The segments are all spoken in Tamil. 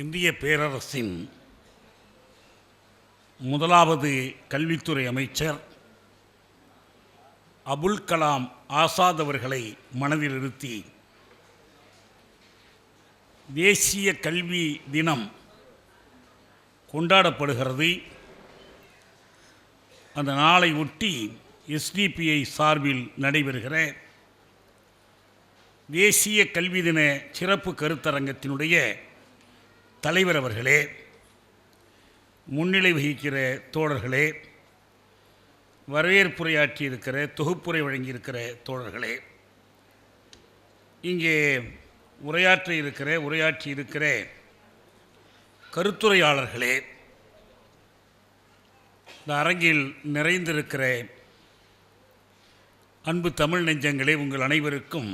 இந்திய பேரரசின் முதலாவது கல்வித்துறை அமைச்சர் அபுல் கலாம் ஆசாத் அவர்களை மனதில் நிறுத்தி தேசிய கல்வி தினம் கொண்டாடப்படுகிறது. அந்த நாளை ஒட்டி எஸ்டிபிஐ சார்பில் நடைபெறுகிற தேசிய கல்வி தின சிறப்பு கருத்தரங்கத்தினுடைய தலைவர் அவர்களே முன்னிலை வகிக்கிற தோழர்களே வரவேற்புரையாற்றி இருக்கிற தொகுப்புரை வழங்கியிருக்கிற தோழர்களே இங்கே உரையாற்ற இருக்கிற உரையாற்றி இருக்கிற கருத்துரையாளர்களே இந்த அரங்கில் நிறைந்திருக்கிற அன்பு தமிழ் நெஞ்சங்களே உங்கள் அனைவருக்கும்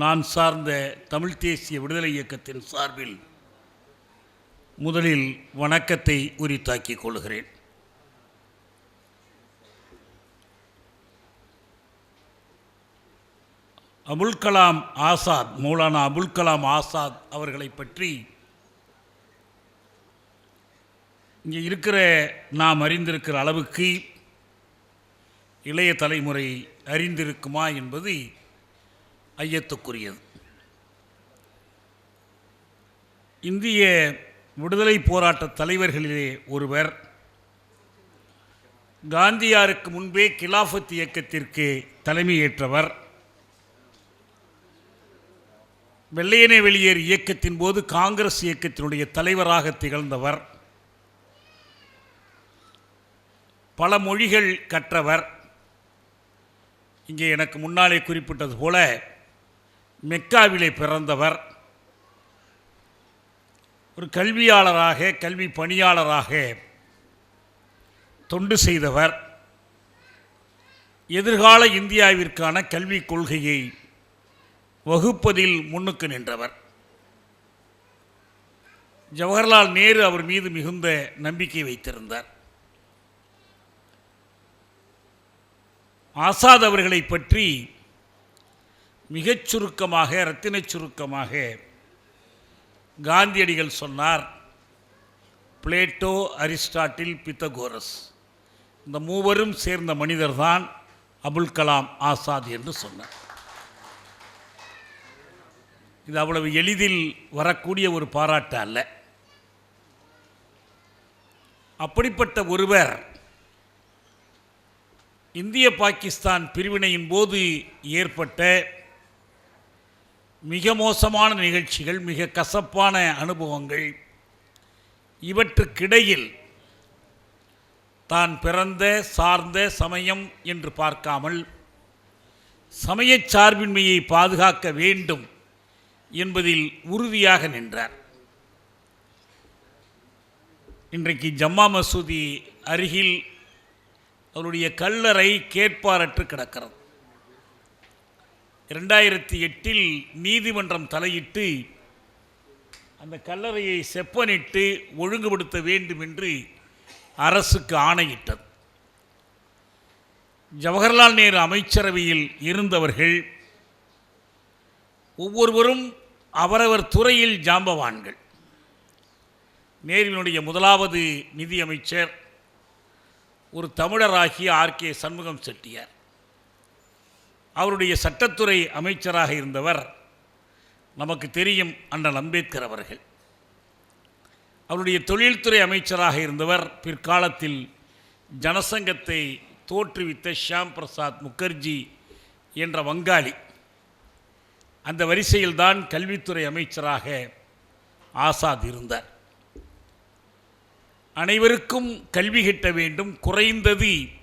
நான் சார்ந்த தமிழ் தேசிய விடுதலை இயக்கத்தின் சார்பில் முதலில் வணக்கத்தை உரித்தாக்கிக் கொள்கிறேன். அபுல் கலாம் ஆசாத் மௌலானா அபுல் கலாம் ஆசாத் அவர்களை பற்றி இங்கே இருக்கிற நாம் அறிந்திருக்கிற அளவுக்கு இளைய தலைமுறை அறிந்திருக்குமா என்பது ஐயத்துக்குரியது. இந்திய விடுதலை போராட்ட தலைவர்களிலே ஒருவர் காந்தியாருக்கு முன்பே கிலாஃபத் இயக்கத்திற்கு தலைமையேற்றவர். வெள்ளையனே வெளியேறு இயக்கத்தின் போது காங்கிரஸ் இயக்கத்தினுடைய தலைவராக திகழ்ந்தவர். பல மொழிகள் கற்றவர். இங்கே எனக்கு முன்னாலே குறிப்பிட்டது போல மெக்காவிலே பிறந்தவர். ஒரு கல்வியாளராக கல்வி பணியாளராக தொண்டு செய்தவர். எதிர்கால இந்தியாவிற்கான கல்விக் கொள்கையை வகுப்பதில் முன்னுக்கு நின்றவர். ஜவஹர்லால் நேரு அவர் மீது மிகுந்த நம்பிக்கை வைத்திருந்தார். ஆசாத் அவர்களை பற்றி மிகச் சுருக்கமாக ரத்தினச் சுருக்கமாக காந்தியடிகள் சொன்னார் பிளேட்டோ அரிஸ்டாட்டில் பித்தகோரஸ். இந்த மூவரும் சேர்ந்த மனிதர்தான் அபுல் கலாம் ஆசாத் என்று சொன்னார். இது அவ்வளவு எளிதில் வரக்கூடிய ஒரு பாராட்டு அல்ல. அப்படிப்பட்ட ஒருவர் இந்திய பாகிஸ்தான் பிரிவினையின் போது ஏற்பட்ட மிக மோசமான நிகழ்ச்சிகள் மிக கசப்பான அனுபவங்கள். இவற்றுக்கிடையில் தான் பிறந்த சார்ந்த சமயம் என்று பார்க்காமல் சமயச் சார்பின்மையை பாதுகாக்க வேண்டும் என்பதில் உறுதியாக நின்றார். இன்றைக்கு ஜம்மா மசூதி அருகில் அவருடைய கல்லறை கேட்பாரற்று கிடக்கிறது. இரண்டாயிரத்தி எட்டில் நீதிமன்றம் தலையிட்டு அந்த கல்லறையை செப்பனிட்டு ஒழுங்குபடுத்த வேண்டும் என்று அரசுக்கு ஆணையிட்டது. ஜவஹர்லால் நேரு அமைச்சரவையில் இருந்தவர்கள் ஒவ்வொருவரும் அவரவர் துறையில் ஜாம்பவான்கள். நேருவினுடைய முதலாவது நிதியமைச்சர் ஒரு தமிழராகிய ஆர் கே சண்முகம் செட்டியார். அவருடைய சட்டத்துறை அமைச்சராக இருந்தவர் நமக்கு தெரியும் அண்ணல் அம்பேத்கர் அவர்கள். அவருடைய தொழில்துறை அமைச்சராக இருந்தவர் பிற்காலத்தில் ஜனசங்கத்தை தோற்றுவித்த ஷியாம் பிரசாத் முகர்ஜி என்ற வங்காளி. அந்த வரிசையில்தான் கல்வித்துறை அமைச்சராக ஆசாத் இருந்தார். அனைவருக்கும் கல்வி கிட்ட வேண்டும் குறைந்தது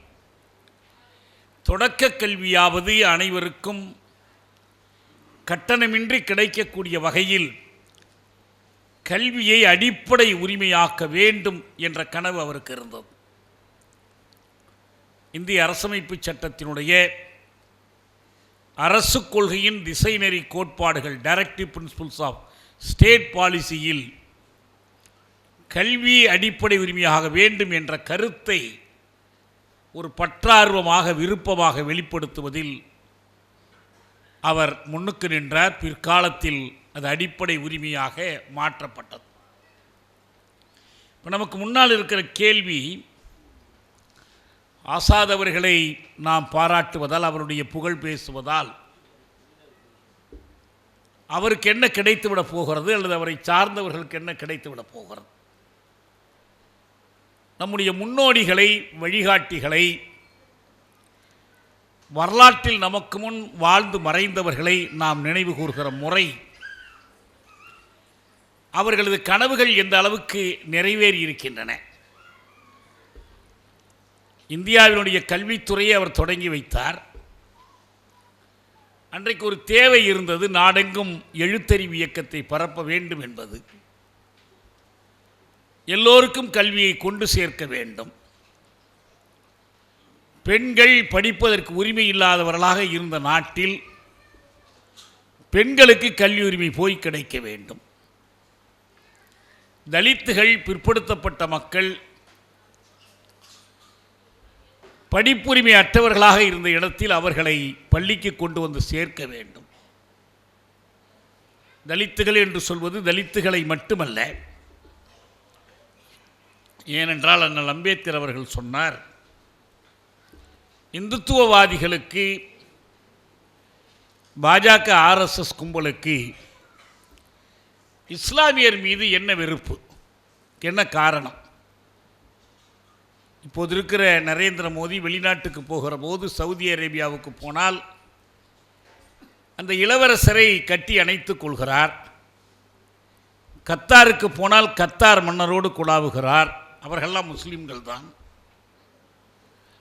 தொடக்க கல்வியாவது அனைவருக்கும் கட்டணமின்றி கிடைக்கக்கூடிய வகையில் கல்வியை அடிப்படை உரிமையாக்க வேண்டும் என்ற கனவு அவருக்கு இருந்தது. இந்திய அரசமைப்பு சட்டத்தினுடைய அரசு கொள்கையின் திசைநெறி கோட்பாடுகள் டைரக்டிவ் பிரின்சிபல்ஸ் ஆஃப் ஸ்டேட் பாலிசியில் கல்வி அடிப்படை உரிமையாக வேண்டும் என்ற கருத்தை ஒரு பற்றார்வமாக விருப்பமாக வெளிப்படுத்துவதில் அவர் முன்னுக்கு நின்றார். பிற்காலத்தில் அது அடிப்படை உரிமையாக மாற்றப்பட்டது. இப்போ நமக்கு முன்னால் இருக்கிற கேள்வி ஆசாதவர்களை நாம் பாராட்டுவதால் அவருடைய புகழ் பேசுவதால் அவருக்கு என்ன கிடைத்துவிட போகிறது அல்லது அவரை சார்ந்தவர்களுக்கு என்ன கிடைத்துவிட போகிறது? நம்முடைய முன்னோடிகளை வழிகாட்டிகளை வரலாற்றில் நமக்கு முன் வாழ்ந்து மறைந்தவர்களை நாம் நினைவு கூறுகிற முறை. அவர்களது கனவுகள் எந்த அளவுக்கு நிறைவேறி இருக்கின்றன? இந்தியாவினுடைய கல்வித்துறையை அவர் தொடங்கி வைத்தார். அன்றைக்கு ஒரு தேவை இருந்தது நாடெங்கும் எழுத்தறிவு இயக்கத்தை பரப்ப வேண்டும் என்பது. எல்லோருக்கும் கல்வியை கொண்டு சேர்க்க வேண்டும். பெண்கள் படிப்பதற்கு உரிமை இல்லாதவர்களாக இருந்த நாட்டில் பெண்களுக்கு கல்வி உரிமை போய் கிடைக்க வேண்டும். தலித்துகள் பிற்படுத்தப்பட்ட மக்கள் படிப்புரிமை அற்றவர்களாக இருந்த இடத்தில் அவர்களை பள்ளிக்கு கொண்டு வந்து சேர்க்க வேண்டும். தலித்துகள் என்று சொல்வது தலித்துகளை மட்டுமல்ல ஏனென்றால் அண்ணல் அம்பேத்கர் அவர்கள் சொன்னார் இந்துத்துவவாதிகளுக்கு பாஜக ஆர்எஸ்எஸ் கும்பலுக்கு இஸ்லாமியர் மீது என்ன வெறுப்பு? என்ன காரணம்? இப்போது இருக்கிற நரேந்திர மோடி வெளிநாட்டுக்கு போகிற போது சவுதி அரேபியாவுக்கு போனால் அந்த இளவரசரை கட்டி அணைத்துக் கொள்கிறார். கத்தாருக்கு போனால் கத்தார் மன்னரோடு குழாவுகிறார். அவர்கள்லாம் முஸ்லீம்கள் தான்.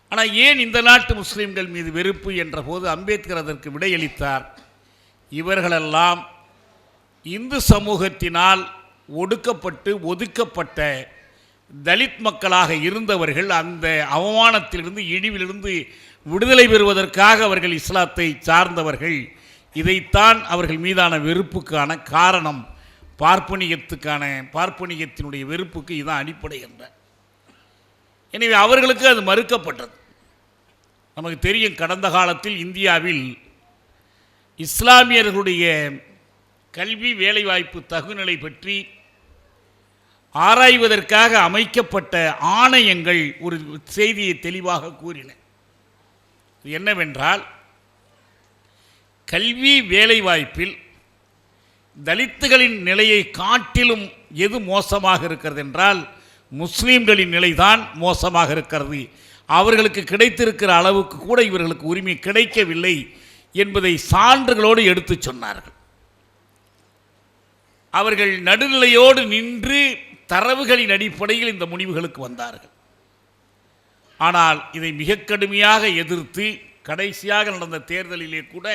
ஆனால் ஏன் இந்த நாட்டு முஸ்லீம்கள் மீது வெறுப்பு என்ற போது அம்பேத்கர் அதற்கு விடையளித்தார்? இவர்களெல்லாம் இந்து சமூகத்தினால் ஒடுக்கப்பட்டு ஒதுக்கப்பட்ட தலித் மக்களாக இருந்தவர்கள் அந்த அவமானத்திலிருந்து இழிவிலிருந்து விடுதலை பெறுவதற்காக அவர்கள் இஸ்லாத்தை சார்ந்தவர்கள். இதைத்தான் அவர்கள் மீதான வெறுப்புக்கான காரணம். பார்ப்பனியத்துக்கான பார்ப்பனியத்தினுடைய வெறுப்புக்கு இதுதான் அடிப்படை என்ற. எனவே அவர்களுக்கு அது மறுக்கப்பட்டது. நமக்கு தெரியும் கடந்த காலத்தில் இந்தியாவில் இஸ்லாமியர்களுடைய கல்வி வேலைவாய்ப்பு தகுநிலை பற்றி ஆராய்வதற்காக அமைக்கப்பட்ட ஆணையங்கள் ஒரு செய்தியை தெளிவாக கூறின. என்னவென்றால் கல்வி வேலைவாய்ப்பில் தலித்துகளின் நிலையை காட்டிலும் எது மோசமாக இருக்கிறது என்றால் முஸ்லீம்களின் நிலைதான் மோசமாக இருக்கிறது. அவர்களுக்கு கிடைத்திருக்கிற அளவுக்கு கூட இவர்களுக்கு உரிமை கிடைக்கவில்லை என்பதை சான்றுகளோடு எடுத்துச் சொன்னார்கள். அவர்கள் நடுநிலையோடு நின்று தரவுகளின் அடிப்படையில் இந்த முடிவுகளுக்கு வந்தார்கள். ஆனால் இதை மிக கடுமையாக எதிர்த்து கடைசியாக நடந்த தேர்தலிலே கூட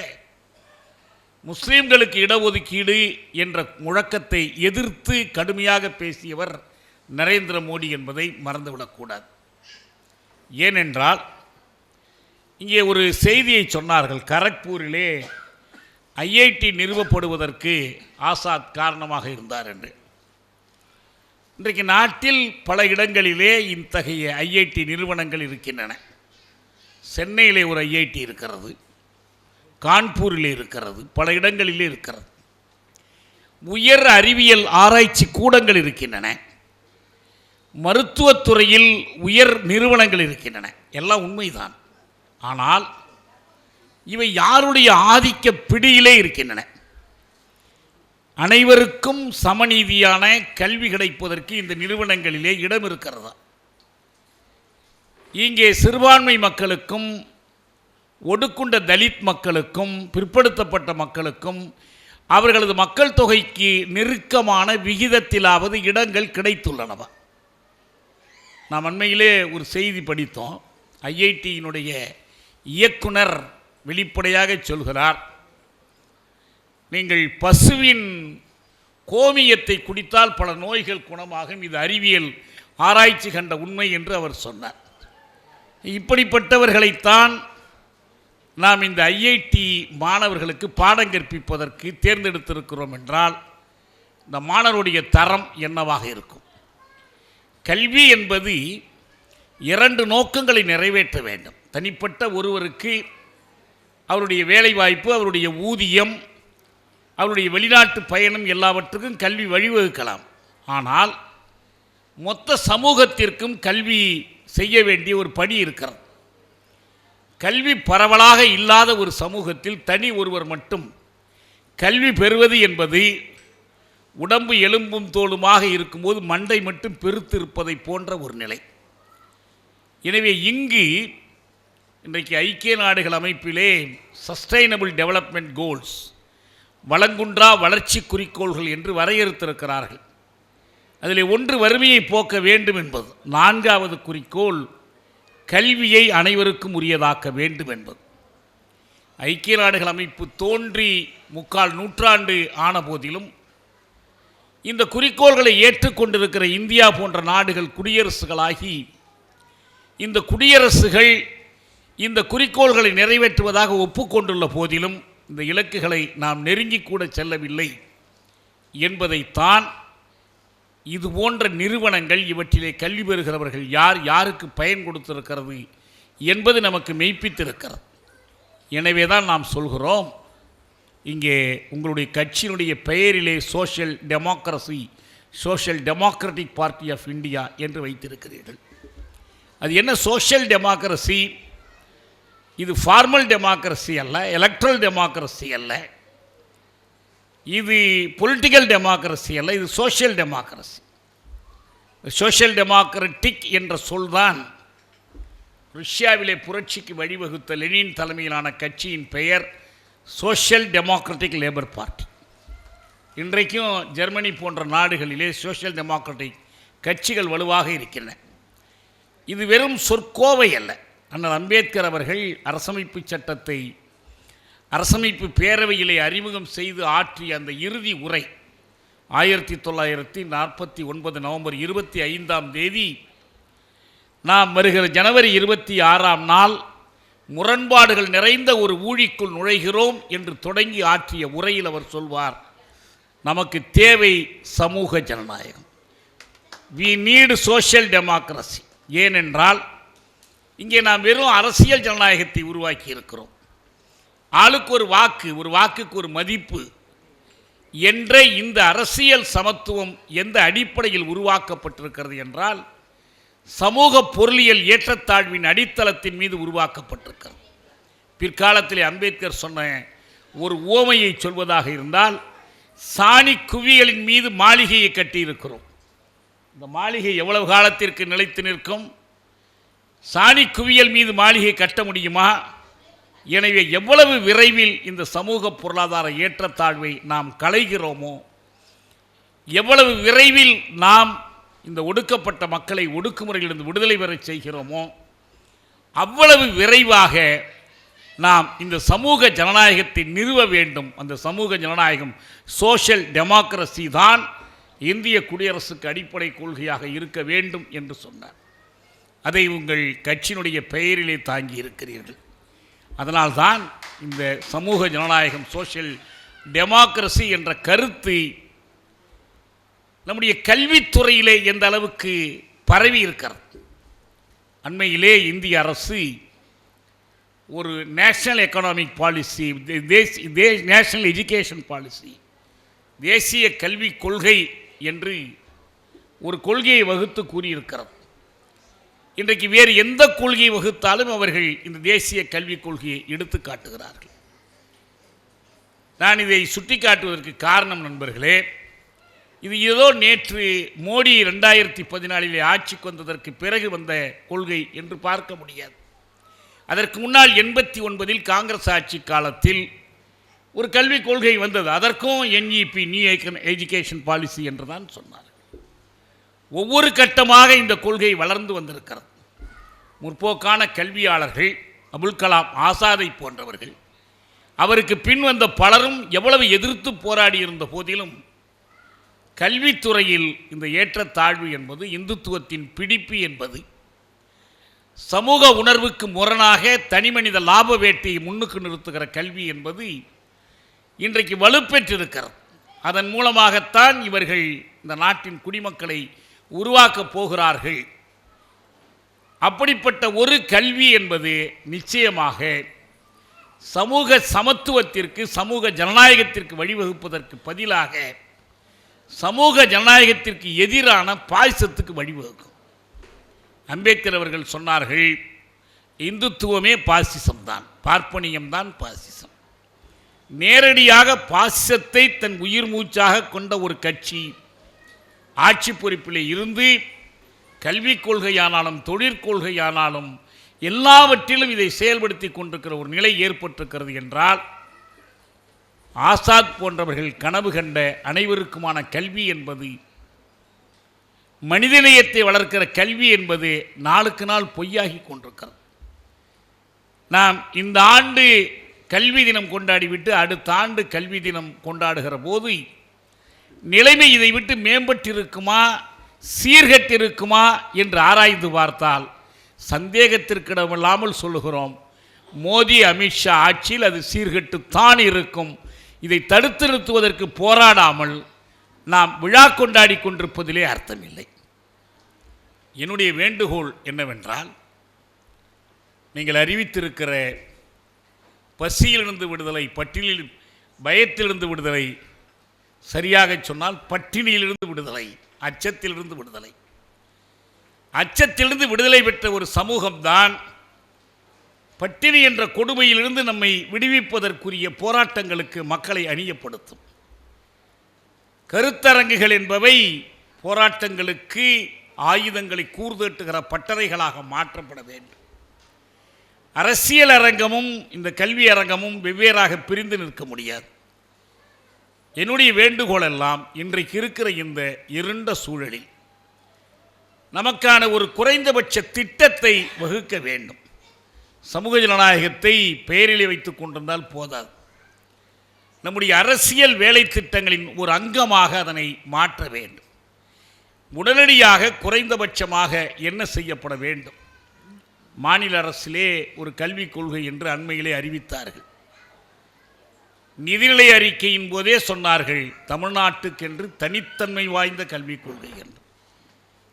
முஸ்லீம்களுக்கு இடஒதுக்கீடு என்ற முழக்கத்தை எதிர்த்து கடுமையாக பேசியவர் நரேந்திர மோடி என்பதை மறந்துவிடக்கூடாது ஏனென்றால் இங்கே ஒரு செய்தியை சொன்னார்கள். கரக்பூரிலே ஐஐடி நிறுவப்படுவதற்கு ஆசாத் காரணமாக இருந்தார் என்று. இன்றைக்கு நாட்டில் பல இடங்களிலே இத்தகைய ஐஐடி நிறுவனங்கள் இருக்கின்றன. சென்னையிலே ஒரு ஐஐடி இருக்கிறது. கான்பூரிலே இருக்கிறது பல இடங்களிலே இருக்கிறது. உயர் அறிவியல் ஆராய்ச்சி கூடங்கள் இருக்கின்றன. மருத்துவத்துறையில் உயர் நிறுவனங்கள் இருக்கின்றன. எல்லாம் உண்மைதான். ஆனால் இவை யாருடைய ஆதிக்க பிடியிலே இருக்கின்றன? அனைவருக்கும் சமநீதியான கல்வி கிடைப்பதற்கு இந்த நிறுவனங்களிலே இடம் இருக்கிறதா? இங்கே சிறுபான்மை மக்களுக்கும் ஒடுக்குண்ட தலித் மக்களுக்கும் பிற்படுத்தப்பட்ட மக்களுக்கும் அவர்களது மக்கள் தொகைக்கு நெருக்கமான விகிதத்திலாவது இடங்கள் கிடைத்துள்ளனவா? நாம் அண்மையிலே ஒரு செய்தி படித்தோம். ஐஐடியினுடைய இயக்குனர் வெளிப்படையாக சொல்கிறார் நீங்கள் பசுவின் கோமியத்தை குடித்தால் பல நோய்கள் குணமாகும். இது அறிவியல் ஆராய்ச்சி கண்ட உண்மை என்று அவர் சொன்னார். இப்படிப்பட்டவர்களைத்தான் நாம் இந்த ஐஐடி மாணவர்களுக்கு பாடம் கற்பிப்பதற்கு தேர்ந்தெடுத்திருக்கிறோம் என்றால் இந்த மாணவருடைய தரம் என்னவாக இருக்கும்? கல்வி என்பது இரண்டு நோக்கங்களை நிறைவேற்ற வேண்டும். தனிப்பட்ட ஒருவருக்கு அவருடைய வேலைவாய்ப்பு அவருடைய ஊதியம் அவருடைய வெளிநாட்டு பயணம் எல்லாவற்றுக்கும் கல்வி வழிவகுக்கலாம். ஆனால் மொத்த சமூகத்திற்கும் கல்வி செய்ய வேண்டிய ஒரு பணி இருக்கிறது. கல்வி பரவலாக இல்லாத ஒரு சமூகத்தில் தனி ஒருவர் மட்டும் கல்வி பெறுவது என்பது உடம்பு எலும்பும் தோலுமாக இருக்கும்போது மண்டை மட்டும் பெருத்திருப்பதை போன்ற ஒரு நிலை. எனவே இங்கு இன்றைக்கு ஐக்கிய நாடுகள் அமைப்பிலே சஸ்டைனபிள் டெவலப்மெண்ட் கோல்ஸ் வளங்குன்றா வளர்ச்சி குறிக்கோள்கள் என்று வரையறுத்திருக்கிறார்கள். அதில் ஒன்று வறுமையை போக்க வேண்டும் என்பது. நான்காவது குறிக்கோள் கல்வியை அனைவருக்கும் உரியதாக்க வேண்டும் என்பது. ஐக்கிய நாடுகள் அமைப்பு தோன்றி முக்கால் நூற்றாண்டு ஆன போதிலும் இந்த குறிக்கோள்களை ஏற்றுக்கொண்டிருக்கிற இந்தியா போன்ற நாடுகள் குடியரசுகளாகி இந்த குடியரசுகள் இந்த குறிக்கோள்களை நிறைவேற்றுவதாக ஒப்புக்கொண்டுள்ள போதிலும் இந்த இலக்குகளை நாம் நெருங்கி கூட செல்லவில்லை என்பதைத்தான் இது போன்ற நிறுவனங்கள் இவற்றிலே கல்வி பெறுகிறவர்கள் யார் யாருக்கு பயன் கொடுத்திருக்கிறது என்பது நமக்கு மெய்ப்பித்திருக்கிறது. எனவே தான் நாம் சொல்கிறோம் இங்கே உங்களுடைய கட்சியினுடைய பெயரிலே social democracy social democratic party of India என்று வைத்திருக்கிறீர்கள். அது என்ன சோஷியல் டெமோக்ரஸி இது ஃபார்மல் டெமோக்ரஸி அல்ல எலக்ட்ரல் டெமோக்ரஸி அல்ல. இது பொலிட்டிக்கல் டெமோக்ரஸி அல்ல இது சோஷியல் டெமோக்ரஸி சோஷியல் டெமோக்ரட்டிக் என்ற சொல்தான் ருஷ்யாவிலே புரட்சிக்கு வழிவகுத்த லெனின் தலைமையிலான கட்சியின் பெயர் சோஷியல் டெமோக்ராட்டிக் லேபர் பார்ட்டி இன்றைக்கும் ஜெர்மனி போன்ற நாடுகளிலே சோஷியல் டெமோக்ராட்டிக் கட்சிகள் வலுவாக இருக்கின்றன. இது வெறும் சொற்கோவை அல்ல. அண்ணல் அம்பேத்கர் அவர்கள் அரசமைப்பு சட்டத்தை அரசமைப்பு பேரவையிலே அறிமுகம் செய்து ஆற்றிய அந்த இறுதி உரை ஆயிரத்தி தொள்ளாயிரத்தி நாற்பத்தி ஒன்பது நவம்பர் இருபத்தி ஐந்தாம் தேதி நாம் வருகிற ஜனவரி இருபத்தி ஆறாம் நாள் முரண்பாடுகள் நிறைந்த ஒரு ஊழிக்குள் நுழைகிறோம் என்று தொடங்கி ஆற்றிய உரையில் அவர் சொல்வார் நமக்கு தேவை சமூக ஜனநாயகம். வி நீடு சோஷியல் டெமோக்ரஸி ஏனென்றால் இங்கே நாம் வெறும் அரசியல் ஜனநாயகத்தை உருவாக்கி இருக்கிறோம் ஆளுக்கு ஒரு வாக்கு ஒரு வாக்குக்கு ஒரு மதிப்பு. என்ற இந்த அரசியல் சமத்துவம் எந்த அடிப்படையில் உருவாக்கப்பட்டிருக்கிறது என்றால் சமூக பொருளியல் ஏற்றத்தாழ்வின் அடித்தளத்தின் மீது உருவாக்கப்பட்டிருக்கிறது. பிற்காலத்திலே அம்பேத்கர் சொன்ன ஒரு ஓமையை சொல்வதாக இருந்தால் சாணி குவியலின் மீது மாளிகையை கட்டியிருக்கிறோம். இந்த மாளிகை எவ்வளவு காலத்திற்கு நிலைத்து நிற்கும்? சாணி குவியல் மீது மாளிகை கட்ட முடியுமா? எனவே எவ்வளவு விரைவில் இந்த சமூக பொருளாதார ஏற்றத்தாழ்வை நாம் களைகிறோமோ எவ்வளவு விரைவில் நாம் இந்த ஒடுக்கப்பட்ட மக்களை ஒடுக்குமுறையிலிருந்து விடுதலை பெறச் செய்கிறோமோ அவ்வளவு விரைவாக நாம் இந்த சமூக ஜனநாயகத்தை நிறுவ வேண்டும். அந்த சமூக ஜனநாயகம் சோஷியல் டெமோக்ரஸி தான் இந்திய குடியரசுக்கு அடிப்படை கொள்கையாக இருக்க வேண்டும் என்று சொன்னார். அதை உங்கள் கட்சியினுடைய பெயரிலே தாங்கி இருக்கிறீர்கள் அதனால்தான் இந்த சமூக ஜனநாயகம் சோஷியல் டெமோக்ரஸி என்ற கருத்து நம்முடைய கல்வித்துறையிலே எந்த அளவுக்கு பரவி இருக்கிறது. அண்மையிலே இந்திய அரசு ஒரு national economic policy the national education policy தேசிய கல்விக் கொள்கை என்று ஒரு கொள்கையை வகுத்து கூறியிருக்கிறது. இன்றைக்கு வேறு எந்த கொள்கையை வகுத்தாலும் அவர்கள் இந்த தேசிய கல்விக் கொள்கையை எடுத்து காட்டுகிறார்கள். நான் இதை சுட்டிக்காட்டுவதற்கு காரணம் நண்பர்களே இது ஏதோ நேற்று மோடி ரெண்டாயிரத்தி பதினாலிலே ஆட்சிக்கு வந்ததற்கு பிறகு வந்த கொள்கை என்று பார்க்க முடியாது. அதற்கு முன்னால் எண்பத்தி ஒன்பதில் காங்கிரஸ் ஆட்சி காலத்தில் ஒரு கல்விக் கொள்கை வந்தது. அதற்கும் என்இபி நியூ எஜுகேஷன் பாலிசி என்று தான் சொன்னார். ஒவ்வொரு கட்டமாக இந்த கொள்கை வளர்ந்து வந்திருக்கிறது. முற்போக்கான கல்வியாளர்கள் அபுல் கலாம் ஆசாதை போன்றவர்கள் அவருக்கு பின் வந்த பலரும் எவ்வளவு எதிர்த்து போராடி இருந்த போதிலும் கல்வித்துறையில் இந்த ஏற்றத்தாழ்வு என்பது இந்துத்துவத்தின் பிடிப்பு என்பது சமூக உணர்வுக்கு முரணாக தனிமனித லாப வேட்டையை முன்னுக்கு நிறுத்துகிற கல்வி என்பது இன்றைக்கு வலுப்பெற்றிருக்கிறது. அதன் மூலமாகத்தான் இவர்கள் இந்த நாட்டின் குடிமக்களை உருவாக்கப் போகிறார்கள். அப்படிப்பட்ட ஒரு கல்வி என்பது நிச்சயமாக சமூக சமத்துவத்திற்கு சமூக ஜனநாயகத்திற்கு வழிவகுப்பதற்கு பதிலாக சமூக ஜனநாயகத்திற்கு எதிரான பாய்சத்துக்கு வழிவகுக்கும். அம்பேத்கர் அவர்கள் சொன்னார்கள் இந்துத்துவமே பாசிசம் தான் பார்ப்பனியம் தான் பாசிசம். நேரடியாக பாசிசத்தை தன் உயிர் மூச்சாக கொண்ட ஒரு கட்சி ஆட்சி பொறுப்பில் இருந்து கல்விக் கொள்கையானாலும் தொழிற்கொள்கையானாலும் எல்லாவற்றிலும் இதை செயல்படுத்தி கொண்டிருக்கிற ஒரு நிலை ஏற்பட்டிருக்கிறது என்றால் ஆசாத் போன்றவர்கள் கனவு கண்ட அனைவருக்குமான கல்வி என்பது மனிதநேயத்தை வளர்க்கிற கல்வி என்பது நாளுக்கு நாள் பொய்யாகி கொண்டிருக்கிறது. நாம் இந்த ஆண்டு கல்வி தினம் கொண்டாடிவிட்டு அடுத்த ஆண்டு கல்வி தினம் கொண்டாடுகிற போது நிலைமை இதை விட்டு மேம்பட்டிருக்குமா? சீர்கட்டிருக்குமா? என்று ஆராய்ந்து பார்த்தால் சந்தேகத்திற்கிடமில்லாமல் சொல்லுகிறோம். மோடி அமித்ஷா ஆட்சியில் அது சீர்கெட்டுத்தான் இருக்கும். இதை தடுத்து நிறுத்துவதற்கு போராடாமல் நாம் விழா கொண்டாடி கொண்டிருப்பதிலே அர்த்தமில்லை. என்னுடைய வேண்டுகோள் என்னவென்றால் நீங்கள் அறிவித்திருக்கிற பசியிலிருந்து விடுதலை பட்டியலில் பயத்திலிருந்து விடுதலை சரியாக சொன்னால் பட்டினியிலிருந்து விடுதலை அச்சத்திலிருந்து விடுதலை. அச்சத்திலிருந்து விடுதலை பெற்ற ஒரு சமூகம்தான் பட்டினி என்ற கொடுமையிலிருந்து நம்மை விடுவிப்பதற்குரிய போராட்டங்களுக்கு மக்களை அணியப்படுத்தும். கருத்தரங்குகள் என்பவை போராட்டங்களுக்கு ஆயுதங்களை கூர்தட்டுகிற பட்டறைகளாக மாற்றப்பட வேண்டும். அரசியல் அரங்கமும் இந்த கல்வி அரங்கமும் வெவ்வேறாக பிரிந்து நிற்க முடியாது. என்னுடைய வேண்டுகோள் எல்லாம் இன்றைக்கு இருக்கிற இந்த இருண்ட சூழலில் நமக்கான ஒரு குறைந்தபட்ச திட்டத்தை வகுக்க வேண்டும். சமூக ஜனநாயகத்தை பெயரிலே வைத்துக் கொண்டிருந்தால் போதாது. நம்முடைய அரசியல் வேலை திட்டங்களின் ஒரு அங்கமாக அதனை மாற்ற வேண்டும். உடனடியாக குறைந்தபட்சமாக என்ன செய்யப்பட வேண்டும்? மாநில அரசிலே ஒரு கல்விக் கொள்கை என்று அண்மையிலே அறிவித்தார்கள். நிதிநிலை அறிக்கையின் போதே சொன்னார்கள் தமிழ்நாட்டுக்கென்று தனித்தன்மை வாய்ந்த கல்விக் கொள்கை என்று.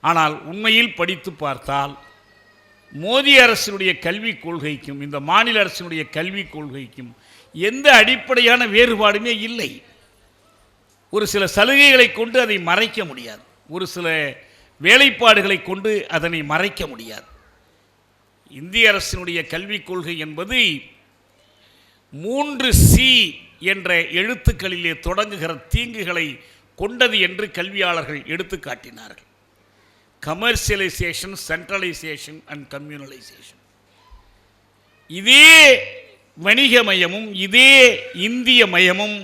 ஆனால் உண்மையில் படித்து பார்த்தால் மோடி அரசினுடைய கல்விக் கொள்கைக்கும் இந்த மாநில அரசினுடைய கல்விக் கொள்கைக்கும் எந்த அடிப்படையான வேறுபாடுமே இல்லை. ஒரு சில சலுகைகளை கொண்டு அதை மறைக்க முடியாது. ஒரு சில வேலைப்பாடுகளை கொண்டு அதனை மறைக்க முடியாது. இந்திய அரசினுடைய கல்விக் கொள்கை என்பது மூன்று சி என்ற எழுத்துக்களிலே தொடங்குகிற தீங்குகளை கொண்டது என்று கல்வியாளர்கள் எடுத்து காட்டினார்கள் கமர்ஷியலைசேஷன் சென்ட்ரலைசேஷன் அண்ட் கம்யூனலைசேஷன் இதே வணிக மயமும் இதே இந்திய மயமும்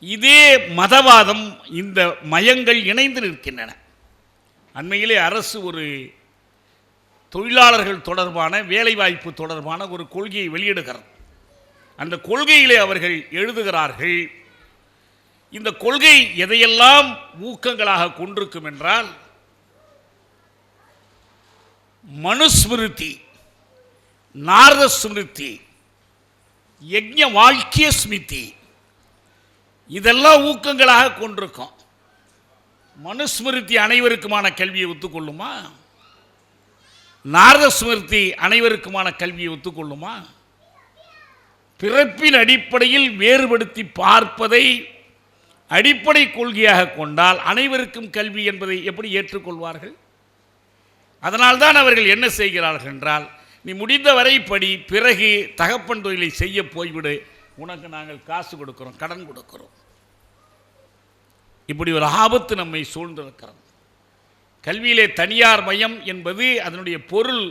இதே மதவாதம் இந்த மயங்கள் இணைந்து நிற்கின்றன. அண்மையிலே அரசு ஒரு தொழிலாளர்கள் தொடர்பான வேலைவாய்ப்பு தொடர்பான ஒரு கொள்கையை வெளியிடுகிறது. அந்த கொள்கையிலே அவர்கள் எழுதுகிறார்கள் இந்த கொள்கை எதையெல்லாம் ஊக்கங்களாக கொண்டிருக்கும் என்றால் மனுஸ்மிருதி நாரத ஸ்மிருதி யஜ்ய வாழ்க்கிய ஸ்மிருதி இதெல்லாம் ஊக்கங்களாக கொண்டிருக்கும். மனுஸ்மிருதி அனைவருக்குமான கல்வியை ஒத்துக்கொள்ளுமா? நாரத ஸ்மிருதி அனைவருக்குமான கல்வியை ஒத்துக்கொள்ளுமா? பிறப்பின் அடிப்படையில் வேறுபடுத்தி பார்ப்பதை அடிப்படை கொள்கையாக கொண்டால் அனைவருக்கும் கல்வி என்பதை எப்படி ஏற்றுக்கொள்வார்கள்? அதனால்தான் அவர்கள் என்ன செய்கிறார்கள் என்றால் நீ முடிந்தவரை படி பிறகு தகப்பன் தொழிலை செய்ய போய்விடு. உனக்கு நாங்கள் காசு கொடுக்கிறோம் கடன் கொடுக்கிறோம். இப்படி ஒரு ஆபத்து நம்மை சூழ்ந்திருக்கிறது. கல்வியிலே தனியார் மயம் என்பது அதனுடைய பொருள்.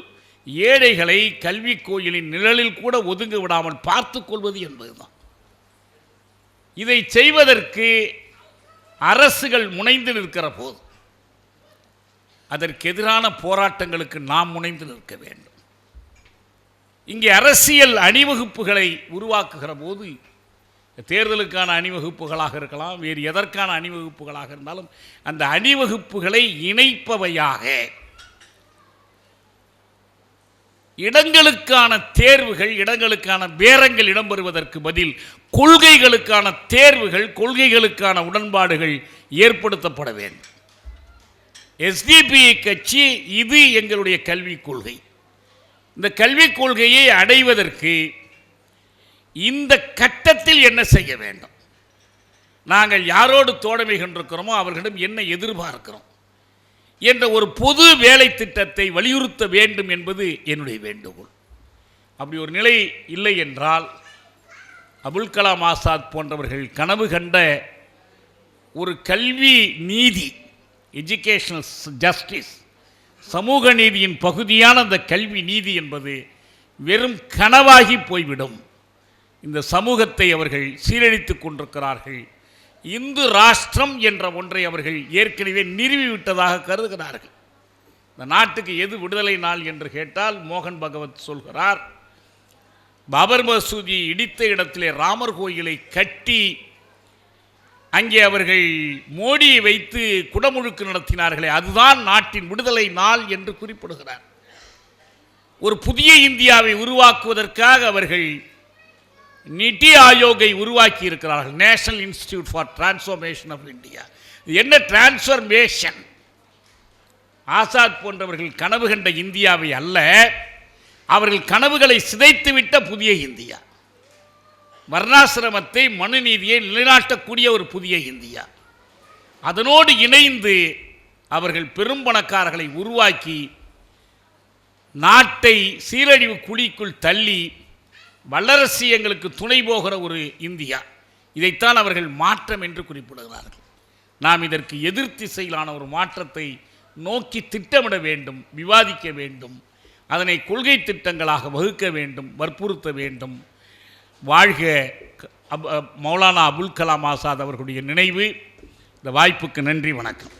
ஏழைகளை கல்வி கோயிலின் நிழலில் கூட ஒதுங்க விடாமல் பார்த்து கொள்வது என்பதுதான். இதை செய்வதற்கு அரசுகள் முனைந்து நிற்கிற போது அதற்கு எதிரான போராட்டங்களுக்கு நாம் முனைந்து நிற்க வேண்டும். இங்கே அரசியல் அணிவகுப்புகளை உருவாக்குகிற போது தேர்தலுக்கான அணிவகுப்புகளாக இருக்கலாம் வேறு எதற்கான அணிவகுப்புகளாக இருந்தாலும் அந்த அணிவகுப்புகளை இணைப்பவையாக இடங்களுக்கான தேர்வுகள் இடங்களுக்கான பேரங்கள் இடம்பெறுவதற்கு பதில் கொள்கைகளுக்கான தேர்வுகள் கொள்கைகளுக்கான உடன்பாடுகள் ஏற்படுத்தப்பட வேண்டும். எஸ்டிபிஐ கட்சி இது எங்களுடைய கல்விக் கொள்கை. இந்த கல்விக் கொள்கையை அடைவதற்கு இந்த கட்டத்தில் என்ன செய்ய வேண்டும்? நாங்கள் யாரோடு தோழமை கொண்டிருக்கிறோமோ அவர்களிடம் என்ன எதிர்பார்க்கிறோம்? என்ற ஒரு பொது வேலை திட்டத்தை வலியுறுத்த வேண்டும் என்பது என்னுடைய வேண்டுகோள். அப்படி ஒரு நிலை இல்லை என்றால் அபுல் கலாம் ஆசாத் போன்றவர்கள் கனவு கண்ட ஒரு கல்வி நீதி எஜுகேஷனல் ஜஸ்டிஸ் சமூக நீதியின் பகுதியான அந்த கல்வி நீதி என்பது வெறும் கனவாகி போய்விடும். இந்த சமூகத்தை அவர்கள் சீரழித்து கொண்டிருக்கிறார்கள் இந்து ராஷ்டிரம் என்ற ஒன்றை அவர்கள் ஏற்கனவே நிறுவிவிட்டதாக கருதுகிறார்கள். இந்த நாட்டுக்கு எது விடுதலை நாள் என்று கேட்டால் மோகன் பகவத் சொல்கிறார் பாபர் மசூதியை இடித்த இடத்திலே ராமர் கோயிலை கட்டி அங்கே அவர்கள் மோடியை வைத்து குடமுழுக்கு நடத்தினார்களே அதுதான் நாட்டின் விடுதலை நாள் என்று குறிப்பிடுகிறார். ஒரு புதிய இந்தியாவை உருவாக்குவதற்காக அவர்கள் நிதி ஆயோகை உருவாக்கி இருக்கிறார்கள். National institute for transformation of India என்ன டிரான்ஸ்ஃபர்மேஷன் ஆசாத் போன்றவர்கள் கனவு கண்ட இந்தியாவை அல்ல அவர்கள் கனவுகளை சிதைத்துவிட்ட புதிய இந்தியா. வர்ணாசிரமத்தை மனுநீதியை நிலைநாட்டக்கூடிய ஒரு புதிய இந்தியா. அதனோடு இணைந்து அவர்கள் பெரும்பணக்காரர்களை உருவாக்கி நாட்டை சீரழிவு குழிக்குள் தள்ளி வல்லரசு எங்களுக்கு துணை போகிற ஒரு இந்தியா. இதைத்தான் அவர்கள் மாற்றம் என்று குறிப்பிடுகிறார்கள். நாம் இதற்கு எதிர் திசையிலான ஒரு மாற்றத்தை நோக்கி திட்டமிட வேண்டும் விவாதிக்க வேண்டும் அதனை கொள்கை திட்டங்களாக வகுக்க வேண்டும் வற்புறுத்த வேண்டும். வாழ்க மௌலானா அபுல் கலாம் ஆசாத் அவர்களுடைய நினைவு. இந்த வாய்ப்புக்கு நன்றி வணக்கம்.